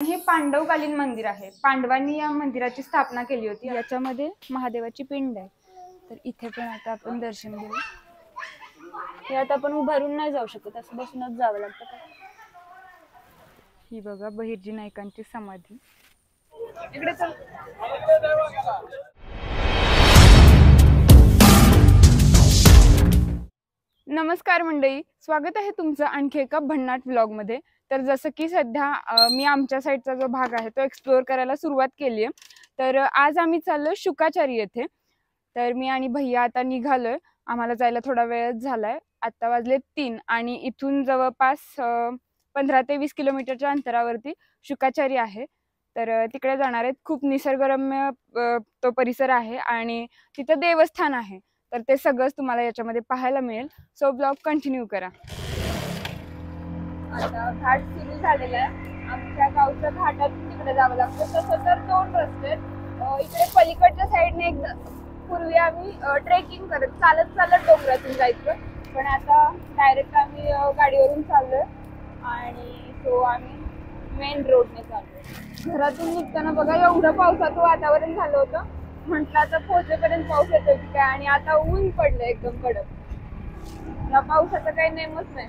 हे पांडवकालीन मंदिर आहे. पांडवांनी या मंदिराची स्थापना केली होती. याच्यामध्ये महादेवाची पिंड आहे. तर इथे पण आता आपण दर्शन घेऊ हे आता आपण उभारून नाही जाऊ शकत. असं बसूनच जावं लागतं ही बघा बहिर्जी नायकांची समाधी. इकडे चल. नमस्कार मंडळी. स्वागत आहे तुमचं आणखी एका भन्नाट ब्लॉगमध्ये तर जसं की सध्या मी आमच्या साईडचा जो भाग आहे तो एक्सप्लोअर करायला सुरुवात केली आहे. तर आज आम्ही चाललो शुकाचारी येथे. तर मी आणि भैया आता निघालोय. आम्हाला जायला थोडा वेळच झालाय. आत्ता वाजले तीन आणि इथून जवळपास पंधरा ते वीस किलोमीटरच्या अंतरावरती शुकाचारी आहे. तर तिकडे जाणार आहेत. खूप निसर्गरम्य तो परिसर आहे आणि तिथं देवस्थान आहे. तर ते सगळंच तुम्हाला याच्यामध्ये पाहायला मिळेल. सो ब्लॉग कंटिन्यू करा. आता घाट सुरू झालेला आहे. आमच्या गावच्या घाटातून तिकडे जावं लागतं. तसं तर दोन रस्ते आहेत. इकडे पलीकडच्या साईडने एकदा पूर्वी आम्ही ट्रेकिंग करत चालत चालत डोंगरातून जायचं. पण आता डायरेक्ट आम्ही गाडीवरून चाललोय. आणि तो आम्ही मेन रोडने चाललोय. घरातून निघताना बघा एवढं पावसाचं वातावरण झालं होतं. म्हटलं आता पोहोचेपर्यंत पाऊस येतो की काय? आणि आता ऊन पडलं एकदम कडक. या पावसाचा काही नेमच नाही.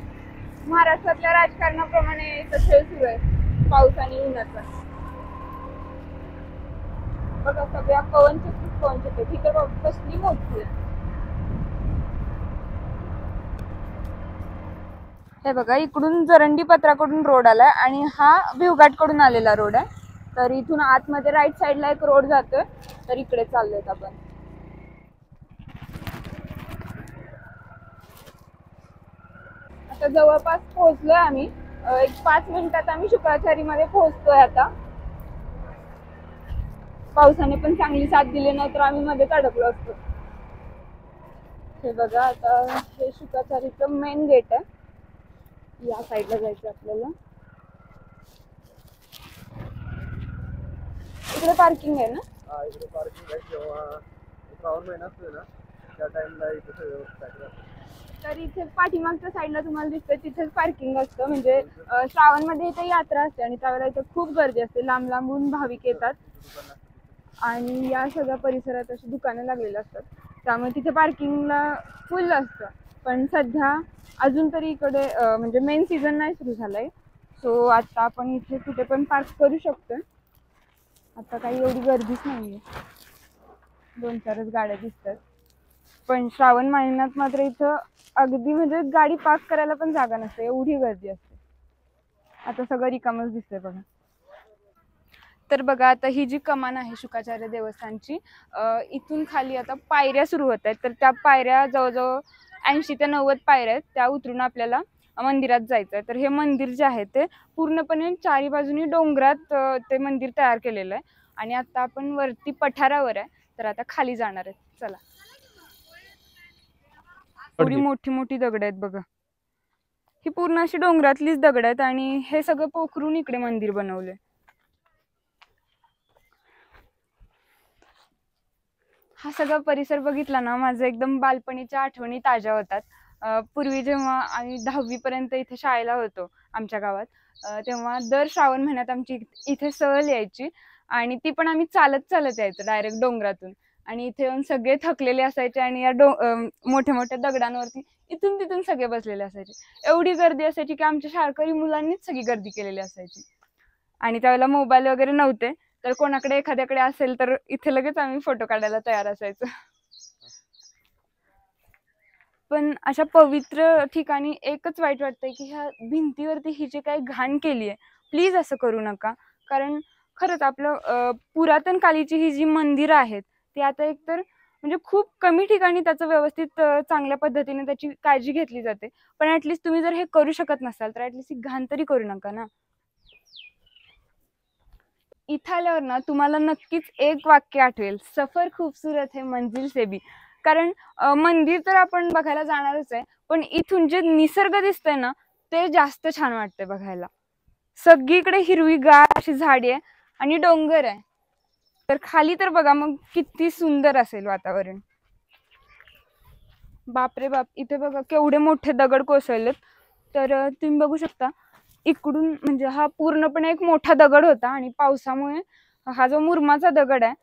महाराष्ट्रातल्या राजकारणाप्रमाणे इथं खेळ सुरू आहे. पाऊस आणि उन्हाचा. बघा सगळ्या पवनचक्कीच पवनचक्की तिथे बघ कसली मोठी आहे. हे बघा इकडून जरंडी पत्राकडून रोड आलाय आणि हा भिवघाटकडून आलेला रोड आहे. तर इथून आतमध्ये राईट साईडला एक रोड जातोय. तर इकडे चाललोय आपण. आता जवळपास पोहोचलोय आम्ही. एक पाच मिनिटात आम्ही शुक्राचारी मध्ये पोहोचतोय आता. पावसाने पण चांगली साथ दिली नाही तर आम्ही मध्येच अडकलो असतो. हे बघा आता हे शुक्राचारीचं मेन गेट आहे. या साईडला जायचं आपल्याला. इकडे पार्किंग आहे ना? इकडे पार्किंग आहे. जेव्हा श्रावण महिना असतो ना त्या टाइमला इथे तर इथे पाठीमागच्या साईडला तुम्हाला दिसतं तिथेच पार्किंग असतं. म्हणजे श्रावण श्रावणमध्ये इथे यात्रा असते आणि त्यावेळेला इथे खूप गर्दी असते. लांब लांबून भाविक येतात. आणि या सगळ्या परिसरात अशी दुकानं लागलेली असतात. त्यामुळे तिथे पार्किंगला फुल असतं. पण सध्या अजून तरी इकडे म्हणजे मेन सीझन नाही सुरू झालाय. सो आता आपण इथे कुठे पण पार्क करू शकतो. आता काही एवढी गर्दीच नाहीये. दोन चारच गाड्या दिसतात. पण श्रावण महिन्यात मात्र इथं अगदी म्हणजे गाडी पार्क करायला पण जागा नसते एवढी गर्दी असते. आता सगळं रिकामच दिसतंय बघा. तर बघा आता ही जी कमान आहे शुकाचार्य देवस्थानची इथून खाली आता पायऱ्या सुरू होत आहेत. तर त्या पायऱ्या जवळजवळ ऐंशी ते नव्वद पायऱ्या आहेत. त्या उतरून आपल्याला मंदिरात जायचं आहे. तर हे मंदिर जे आहे ते पूर्णपणे चारी बाजूनी डोंगरात ते मंदिर तयार केलेलं आहे. आणि आता आपण वरती पठारावर आहे. तर आता खाली जाणार आहेत. चला. एवढी मोठी मोठी दगड आहेत बघा. ही पूर्ण अशी डोंगरातलीच दगड आहेत आणि हे सगळं पोखरून इकडे मंदिर बनवलंय. हा सगळा परिसर बघितला ना माझं एकदम बालपणीच्या आठवणी ताज्या होतात. अं, पूर्वी जेव्हा आम्ही दहावी पर्यंत इथे शाळेला होतो आमच्या गावात अं, तेव्हा दर श्रावण महिन्यात आमची इथे सहल यायची आणि ती पण आम्ही चालत चालत यायचो डायरेक्ट डोंगरातून. आणि इथे येऊन सगळे थकलेले असायचे आणि या डो मोठ्या मोठ्या दगडांवरती इथून तिथून सगळे बसलेले असायचे. एवढी गर्दी असायची की आमच्या शाळकरी मुलांनीच सगळी गर्दी केलेली असायची. आणि त्यावेळेला मोबाईल वगैरे नव्हते. तर कोणाकडे एखाद्याकडे असेल तर इथे लगेच आम्ही फोटो काढायला तयार असायचो. पण अशा पवित्र ठिकाणी एकच वाईट वाटतंय की ह्या भिंतीवरती ही जी काही घाण केली आहे प्लीज असं करू नका. कारण खरंच आपलं पुरातन कालीची ही जी मंदिरं आहेत ती आता एकतर म्हणजे खूप कमी ठिकाणी त्याचं व्यवस्थित चांगल्या पद्धतीने त्याची काळजी घेतली जाते. पण ॲटलिस्ट तुम्ही जर हे करू शकत नसाल तर ॲटलिस्ट ही घाण तरी करू नका ना? इथं आल्यावर ना तुम्हाला नक्कीच एक वाक्य आठवेल. सफर खूपसूरत हे मंजिल से भी. कारण मंदिर तर आपण बघायला जाणारच आहे पण इथून जे निसर्ग दिसतंय ना ते जास्त छान वाटतंय बघायला. सगळीकडे हिरवीगार अशी झाडी आहे आणि डोंगर आहे. तर खाली तर बघा मग किती सुंदर असेल वातावरण. बापरे बाप इथे बघा केवढे मोठे दगड कोसळलेत. तर तुम्ही बघू शकता इकडून म्हणजे हा पूर्णपणे एक मोठा दगड होता आणि पावसामुळे हा जो मुरमाचा दगड आहे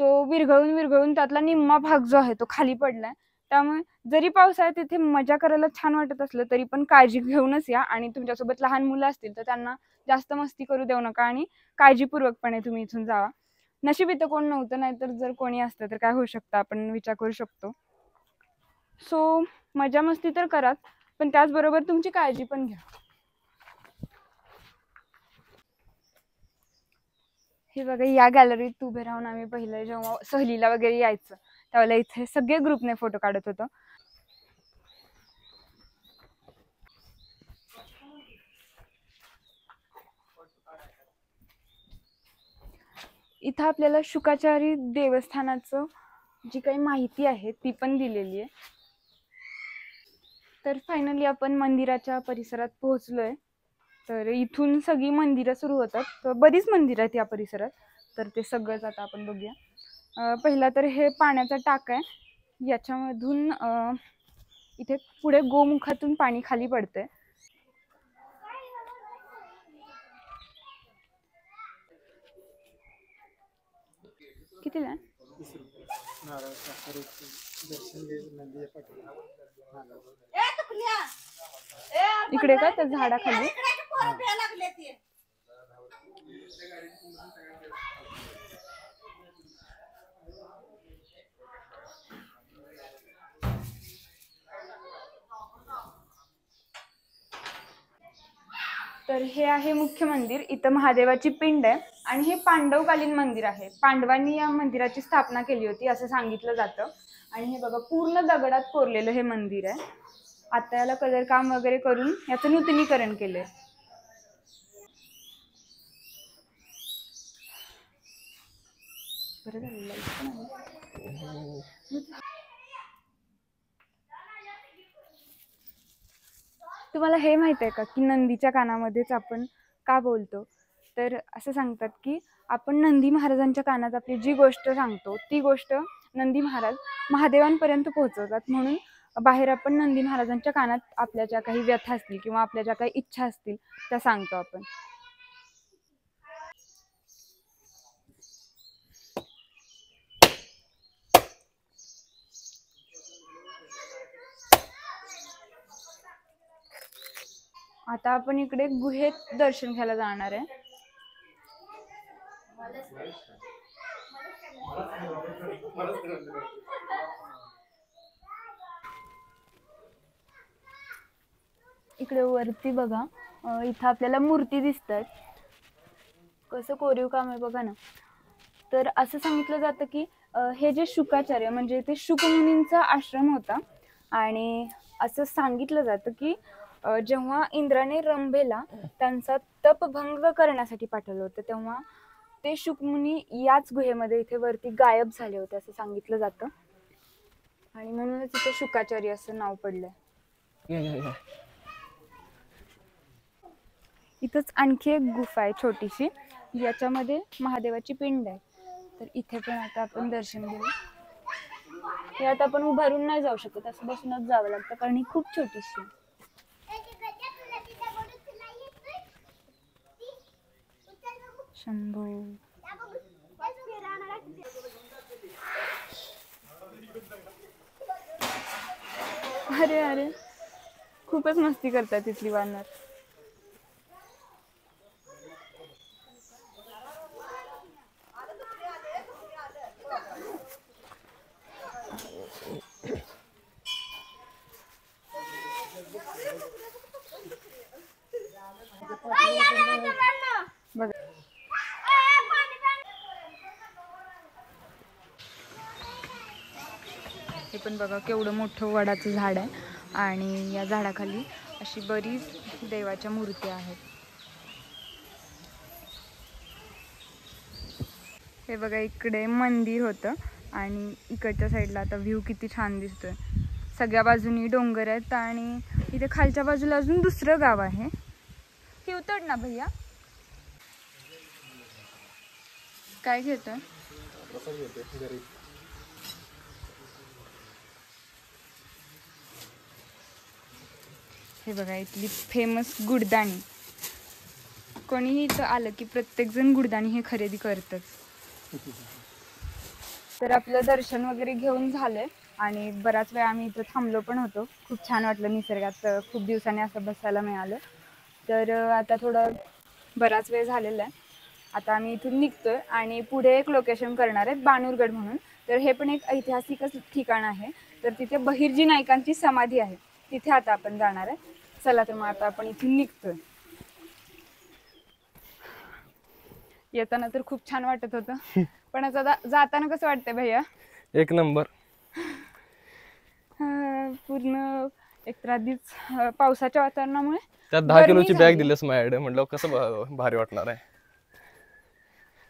तो विरघळून विरघळून त्यातला निम्मा भाग जो आहे तो खाली पडलाय. त्यामुळे जरी पावसाळ्यात तिथे मजा करायला छान वाटत असलं तरी पण काळजी घेऊनच या आणि तुमच्यासोबत लहान मुलं असतील तर त्यांना जास्त मस्ती करू देऊ नका आणि काळजीपूर्वकपणे तुम्ही इथून जावा. नशीब इथं कोण नव्हतं नाहीतर जर कोणी असतं तर काय होऊ शकतं? आपण विचार करू शकतो. सो मजा मस्ती तर कराच पण त्याचबरोबर तुमची काळजी पण घ्या. हे बघा या गॅलरीत उभे राहून आम्ही पहिले जेव्हा सहलीला वगैरे यायचं त्यावेळेला इथे सगळे ग्रुपने फोटो काढत होतो. इथं आपल्याला शुकाचारी देवस्थानाचं जी काही माहिती आहे ती पण दिलेली आहे. तर फायनली आपण मंदिराच्या परिसरात पोहोचलोय. तर इथून सगळी मंदिरं सुरू होतात. तर बरीच मंदिरं आहेत या परिसरात. तर ते सगळंच आता आपण बघूया. पहिला तर हे पाण्याचा टाक आहे. याच्यामधून इथे पुढे गोमुखातून पाणी खाली पडतंय. कितीला? नंदीच्या पाठीला इकडे का? त्या झाडाखाली? तर हे आहे मुख्य मंदिर. इथं महादेवाची पिंड आहे. आणि हे पांडवकालीन मंदिर आहे. पांडवांनी या मंदिराची स्थापना केली होती असं सांगितलं जातं. आणि हे बघा पूर्ण दगडात कोरलेलं हे मंदिर आहे. आता याला कलर काम वगैरे करून याचं नूतनीकरण केलंय. बरं तुम्हाला हे माहीत आहे का की नंदीच्या कानामध्येच आपण का बोलतो? तर असं सांगतात की आपण नंदी महाराजांच्या कानात आपली जी गोष्ट सांगतो ती गोष्ट नंदी महाराज महादेवांपर्यंत पोहोचवतात. म्हणून बाहेर आपण नंदी महाराजांच्या कानात आपल्या ज्या काही व्यथा असतील किंवा आपल्या ज्या काही इच्छा असतील त्या सांगतो आपण. आता आपण इकडे गुहेत दर्शन घ्यायला जाणार आहे. इकडे वरती बघा. इथं आपल्याला मूर्ती दिसत आहेत कसं कोरीव काम आहे बघा ना. तर असं सांगितलं जातं की हे जे शुकाचार्य म्हणजे ते शुकमुनींचा आश्रम होता. आणि असं सांगितलं जातं की जेव्हा इंद्राने रंभेला त्यांचा तपभंग करण्यासाठी पाठवलं होतं तेव्हा ते शुकमुनी याच गुहेमध्ये इथे वरती गायब झाले होते असं सांगितलं जातं. आणि म्हणूनच इथे शुकाचार्य असं नाव पडलंय. इथंच आणखी एक गुफा आहे छोटीशी. याच्यामध्ये महादेवाची पिंड आहे. तर इथे पण आता आपण दर्शन घेऊ. यात आपण उभारून नाही जाऊ शकत. असं बसूनच जावं लागतं कारण ही खूप छोटीशी आहे. शंभू. अरे अरे. खूपच मस्ती करतात तिथली वानर बघा हे पण बघा केवढं मोठं वडाचं झाड आहे. आणि या झाडाखाली अशी बरीच देवाच्या मूर्ती आहेत. हे बघा इकडे मंदिर होतं आणि इकडच्या साईडला आता व्ह्यू किती छान दिसतोय. सगळ्या बाजूनी डोंगर आहेत आणि इथे खालच्या बाजूला अजून दुसरं गाव आहे. हे उतड ना भैया. काय घेतोय? हे बघा इथली फेमस गुडदाणी. कोणीही इथं आलं की प्रत्येकजण गुडदाणी हे खरेदी करतच. तर आपलं दर्शन वगैरे घेऊन झालंय आणि बराच वेळ आम्ही इथं थांबलो पण होतो. खूप छान वाटलं निसर्गात खूप दिवसांनी असं बसायला मिळालं. तर आता थोडं बराच वेळ झालेला आहे. आता आम्ही इथून निघतोय आणि पुढे एक लोकेशन करणार आहे बाणूरगड म्हणून. तर हे पण एक ऐतिहासिकच ठिकाण आहे. तर तिथे बहिर्जी नायकांची समाधी आहे. तिथे आता आपण जाणार आहे. चला तर मग आता आपण इथून निघतोय. येताना तर खूप छान वाटत होतं. पण आता जा- जाताना कसं वाटतंय भैया? एक नंबर. अं, पूर्ण एकतर आधीच अं, पावसाच्या वातावरणामुळे त्यात दहा गरमी किलोची बॅग झाली. दिलीस माझ्याकडे म्हटलं कसं भा- भारी वाटणार आहे.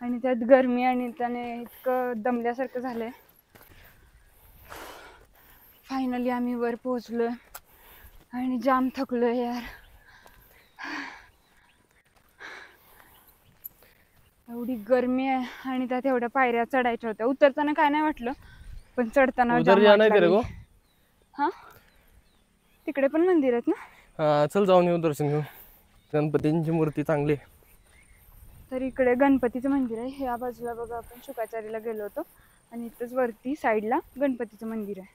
आणि त्यात गरमी आणि त्याने इतकं दमल्यासारखं झालंय. फायनली आम्ही वर पोहोचलोय. आणि जाम थकलोय यार. एवढी गरमी आहे आणि त्यात एवढ्या पायऱ्या चढायच्या होत्या. उतरताना काय नाही वाटलं पण चढताना उधर जाम जाना वाट है लागली. हा? तिकडे पण मंदिर आहेत ना? हा चल जाऊन येऊ दर्शन घेऊ गणपतींची मूर्ती चांगली आहे. तर इकडे गणपतीचं मंदिर आहे. ह्या बाजूला बघा आपण शुकाचार्यला गेलो होतो. आणि इथंच वरती साईडला गणपतीचं मंदिर आहे.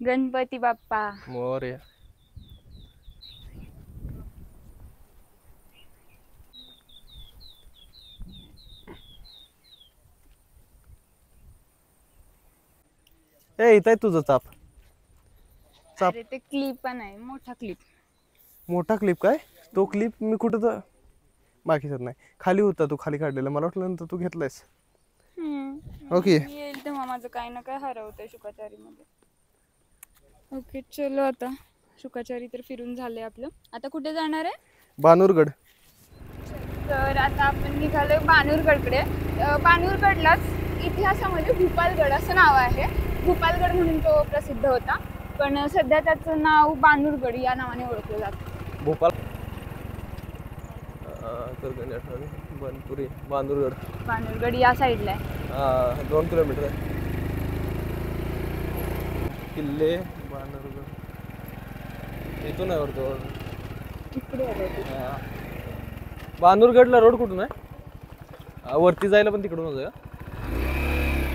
गणपती बाप्पा. मोरया ए इथं आहे तुझं चाप. चाप. अरे ते क्लिप पण आहे मोठा क्लिप मोठा क्लिप काय? तो क्लिप मी कुठं तर बाकीच्यात नाही. खाली होता तू खाली काढलेला. मला वाटलं नंतर तू घेतलायस. ओके. मी येईल तेव्हा माझं काही ना काय हरवतंय शुकाचारीमध्ये ओके चलो आता. शुकाचारी तर फिरून झाले आपलं. आता कुठे जाणार आहे? बानूरगड तर आता आपण निघालोय बाणूरगडकडे. अं, बाणूरगडलाच इतिहासामध्ये भूपालगड असं नाव आहे. भूपालगड म्हणून तो प्रसिद्ध होता. पण सध्या त्याचं नाव बाणूरगड या नावाने ओळखलं जातं. भोपाळ बनपुरी बांदूरगड बाणूरगड या साईडला आहे. दोन किलोमीटर आहे. किल्ले. बांदूरगड इथून आहे बहुतेक. बांदूरगडला रोड कुठून आहे? हा, वरती जायला पण तिकडूनच आहे का?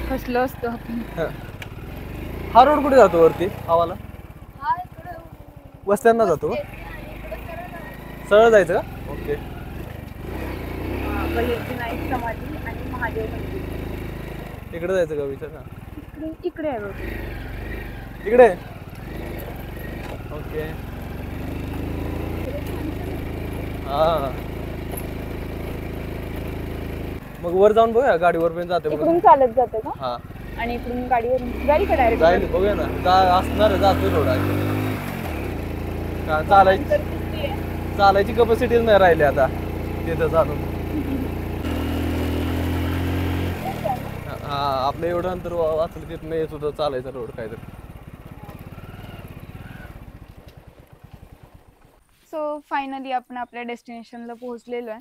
फसलो असतो आपण. हा. हा रोड कुठे जातो वरती? हवाला वस्त्यांना जातो सरळ जायचं का? ओके. बहिर्जी नाईक समाधी आणि महादेव मंदिर. इकडे जायचं का विचार? ना इकडे आहे. इकडे. ओके. हा. मग वर जाऊन बघूया गाडीवर पण जाते इकडून चालत जातं का? हा. आणि इकडून गाडीवर गाडीकडे डायरेक्ट जाईल बघूया ना. जा असणार आहे, जातोय रोड आहे. का चालायची चालायची कपॅसिटीच नाही राहिली आता. तिथं चालून. हा आपलं एवढं अंतर वा- वाचलं तिथं येत होतं चालायचं रोड काहीतरी. सो फायनली आपण आपल्या डेस्टिनेशनला पोहोचलेलो आहे.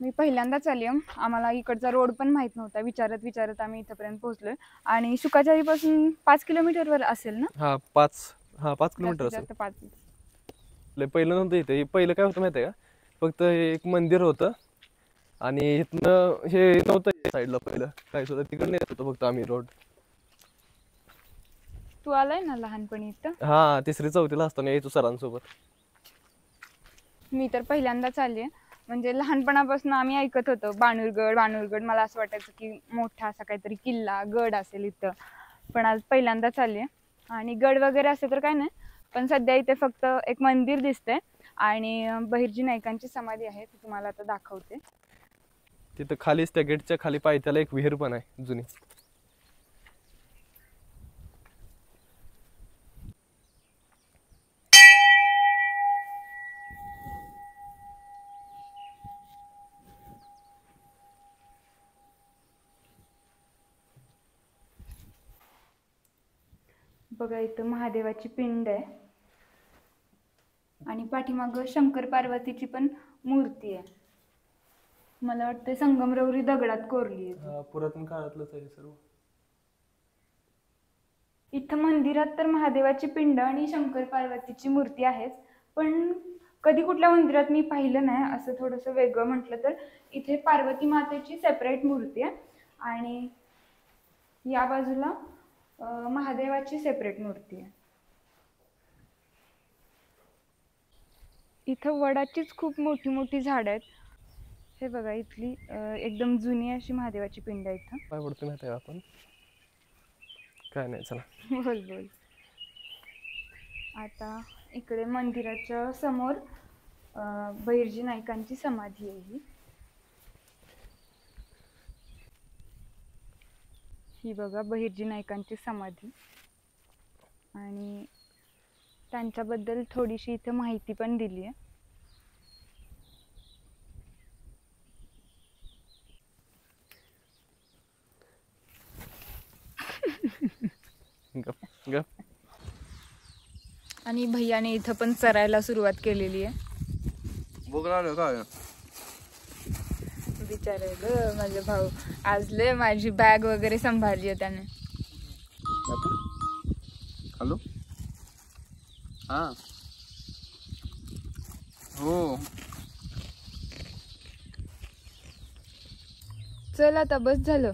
मी पहिल्यांदाच आली आहे. आम्हाला इकडचा रोड पण माहीत नव्हता. विचारत विचारत आम्ही इथंपर्यंत पोहोचलोय. आणि शुकाचारीपासून पाच किलोमीटरवर असेल ना? हा पाच हा पाच किलोमीटर असेल. जास्त पाच. लय पहिलं नव्हतं इथे. पहिलं काय होतं माहिती आहे का? फक्त हे एक मंदिर होतं. आणि इथनं हे नव्हतं साईडला पहिलं. काय सुद्धा तिकडनं येत होतं फक्त आम्ही रोड तू आलाय ना लहानपणी इथं? हा तिसरी चौथीला असताना यायचो सरांसोबत. मी तर पहिल्यांदाच आली आहे. म्हणजे लहानपणापासून आम्ही ऐकत होतो बाणूरगड बाणूरगड मला असं वाटायचं की मोठा असा काहीतरी किल्ला गड असेल इथं. पण आज पहिल्यांदाच आली आहे. आणि गड वगैरे असं तर काय नाही पण सध्या इथे फक्त एक मंदिर दिसतंय आणि बहिर्जी नायकांची समाधी आहे ती तुम्हाला आता दाखवते. तिथं खालीच त्या गेटच्या खाली पायथ्याला एक विहीर पण आहे जुनी. बघा इथं महादेवाची पिंड आहे. आणि पाठीमागं शंकर पार्वतीची पण मूर्ती आहे. मला वाटतं संगमरवरी दगडात कोरली आहे. पुरातन काळातलंच आहे सर्व. इथं मंदिरात तर महादेवाची पिंड आणि शंकर पार्वतीची मूर्ती आहेच. पण कधी कुठल्या मंदिरात मी पाहिलं नाही असं थोडंसं वेगळं म्हटलं तर इथे पार्वती मातेची सेपरेट मूर्ती आहे. आणि या बाजूला महादेवाची सेपरेट मूर्ती आहे. इथं वडाचीच खूप मोठी मोठी झाडं आहेत. हे बघा इथली अं, एकदम जुनी अशी महादेवाची पिंड आहे इथं. काय पडतो माहिती आहे आपण? काय नाही चला. बोल बोल. आता इकडे मंदिराच्या समोर अं, बहिर्जी नाईकांची समाधी आहे ही. ही बघा बहिर्जी नाईकांची समाधी. आणि त्यांच्याबद्दल थोडीशी इथे माहिती पण दिली आहे. गप गप. आणि भैयाने इथं पण चरायला सुरुवात केलेली आहे. काय बिचारायला माझे भाऊ. आज लय माझी बॅग वगैरे सांभाळली आहे त्याने. हॅलो? हा. हो. चल आता बस झालं.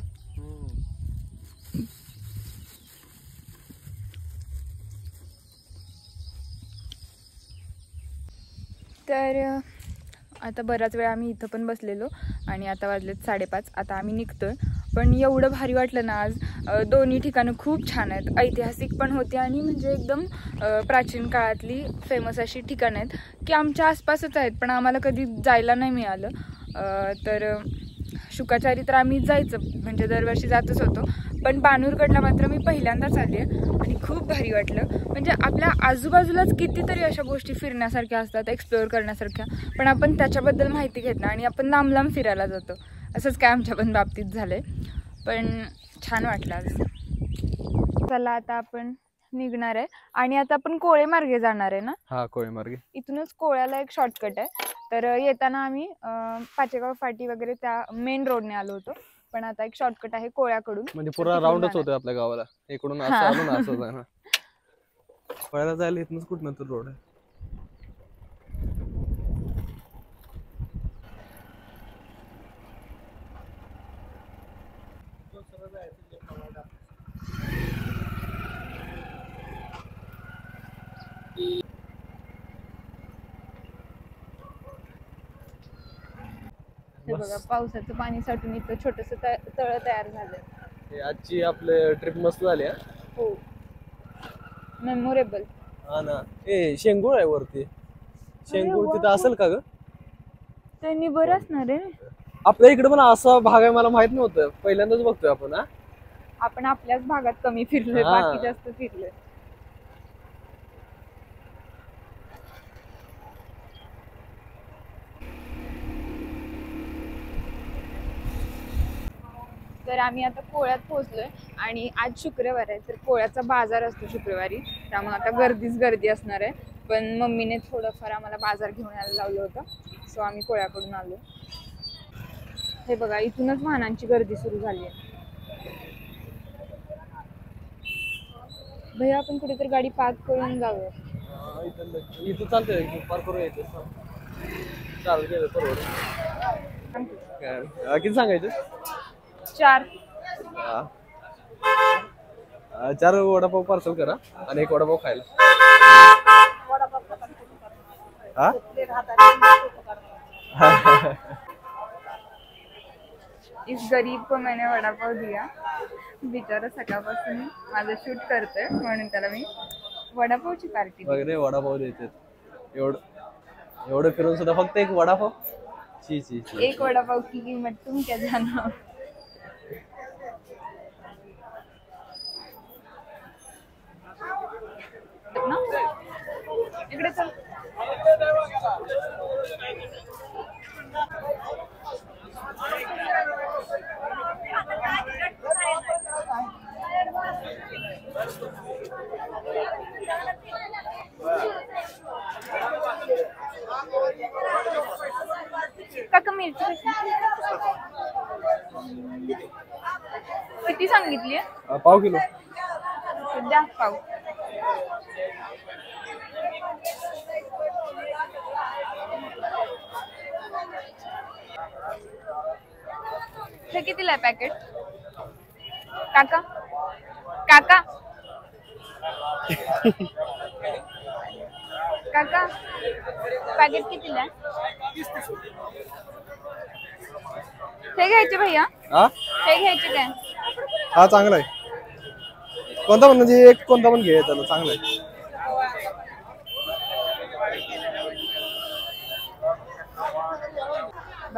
तर अं, आता बराच वेळ आम्ही इथं पण बसलेलो आणि आता वाजलेत साडेपाच. आता आम्ही निघतोय. पण एवढं भारी वाटलं ना आज. दोन्ही ठिकाणं खूप छान आहेत. ऐतिहासिक पण होती आणि म्हणजे एकदम प्राचीन काळातली फेमस अशी ठिकाणं आहेत की आमच्या आसपासच आहेत पण आम्हाला कधी जायला नाही मिळालं. तर शुकाचारी तर आम्ही जायचं. म्हणजे दरवर्षी जातच होतो. पण बानूरगडला मात्र मी पहिल्यांदाच आली आहे आणि खूप भारी वाटलं. म्हणजे आपल्या आजूबाजूलाच कितीतरी अशा गोष्टी फिरण्यासारख्या असतात एक्सप्लोअर करण्यासारख्या. पण आपण त्याच्याबद्दल माहिती घेत आणि आपण लांब लांब फिरायला जातो. असंच काय आमच्या पण बाबतीत झालंय. पण छान वाटलं आज. चला आता आपण निघणार आहे. आणि आता आपण कोळे मार्गे जाणार आहे ना? हा कोळी मार्गे इथूनच कोळ्याला एक शॉर्टकट आहे. तर येताना आम्ही पाचेगाव फाटी वगैरे त्या मेन रोडने आलो होतो. पण आता एक शॉर्टकट आहे कोळ्याकडून. म्हणजे तर पुरा तिकडून राऊंडच. होतोय आपल्या गावाला. इकडून असं असं पळायला जायला इथनच कुठनं तर रोड. आहे बघा पावसाचं पाणी साठून इथं छोटस तळ तयार झालंय हे आजची आपले ट्रिप मस्त झाली हा? हो. मेमोरेबल हा ना. ए शेंगूळ आहे वरती. शेंगूळ तिथं असेल का ग? त्यांनी बरं असणार आहे आपल्या इकडे पण असा भाग आहे मला माहीत नव्हतं. पहिल्यांदाच बघतोय आपण हा? आपण आपल्याच भागात कमी फिरलोय हा. बाकी जास्त फिरलोय. तर आम्ही आता पोळ्यात पोहोचलोय. आणि आज शुक्रवार आहे तर पोळ्याचा बाजार असतो शुक्रवारी. त्यामुळे आता गर्दीच गर्दी असणार आहे. पण मम्मीने थोडंफार आम्हाला बाजार घेऊन यायला लावलं होतं. सो आम्ही पोळ्याकडून आलो. हे बघा इथूनच वाहनांची गर्दी सुरू झाली आहे. भैया आपण कुठेतरी गाडी पार्क करून जाऊया. हा, इथं चालतंय पार करू येते चालू गेलं परवड किती सांगायचं? चार. हा. अं, चार वडापाव पार्सल करा आणि एक वडापाव खायला. हा? इस गरीब को मैंने वडापाव दिया. बिचारा सकाळपासून माझं शूट करतोय म्हणून त्याला मी वडापावची पार्टी वगैरे वडापाव देतात. एवढं एवढं फिरून सुद्धा फक्त एक वडापाव? ची ची ची एक वडापाव की किंमत तुम क्या जाना इकडे चल. काका मिरची कशी? किती सांगितली? पाव किलो. सध्या पाव. हे कितीला आहे पॅकेट काका? काका? काका पॅकेट कितीला आहे? हे घ्यायचे भैया. हा? हे घ्यायचे काय? हा चांगला आहे. कोणता पण म्हणजे एक कोणता पण घे त्याला चांगला आहे.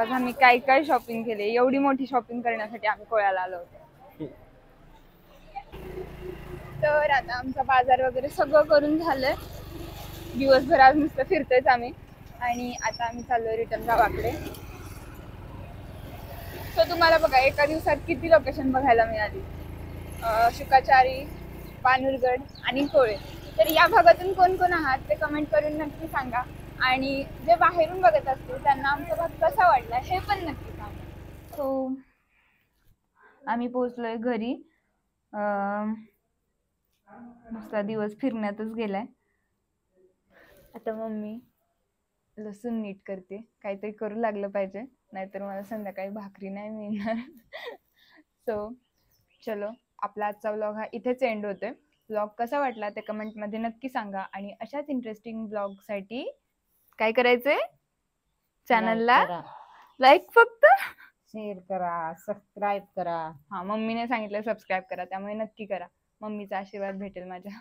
बघा मी काय काय शॉपिंग केले? एवढी मोठी शॉपिंग करण्यासाठी आम्ही कोळ्याला आलो होतो. तर आता आमचा बाजार वगैरे सगळं करून झालंय. दिवसभर आज नुसतं फिरतोयच आम्ही. आणि आता आम्ही चाललोय रिटर्न गावाकडे. सो तुम्हाला बघा एका दिवसात किती लोकेशन बघायला मिळाली? शुकाचारी पानुरगड आणि कोळे. तर या भागातून कोण कोण आहात ते कमेंट करून नक्की सांगा. आणि जे बाहेरून बघत असतो त्यांना आमचा भाग कसा वाटला हे पण नक्की सांगा. सो आम्ही पोहोचलोय घरी. नुसता दिवस फिरण्यातच गेलाय. आता मम्मी लसूण नीट करते. काहीतरी करू लागलं पाहिजे. नाहीतर मला संध्याकाळी भाकरी नाही मिळणार. सो चलो आपला आजचा व्लॉग हा इथेच एंड होतोय. ब्लॉग कसा वाटला ते कमेंटमध्ये नक्की सांगा. आणि अशाच इंटरेस्टिंग ब्लॉगसाठी काय करायचंय? चॅनलला लाईक फक्त? शेअर करा सबस्क्राईब करा. हा मम्मीने सांगितलं सबस्क्राईब करा त्यामुळे नक्की करा. मम्मीचा आशीर्वाद भेटेल माझ्या.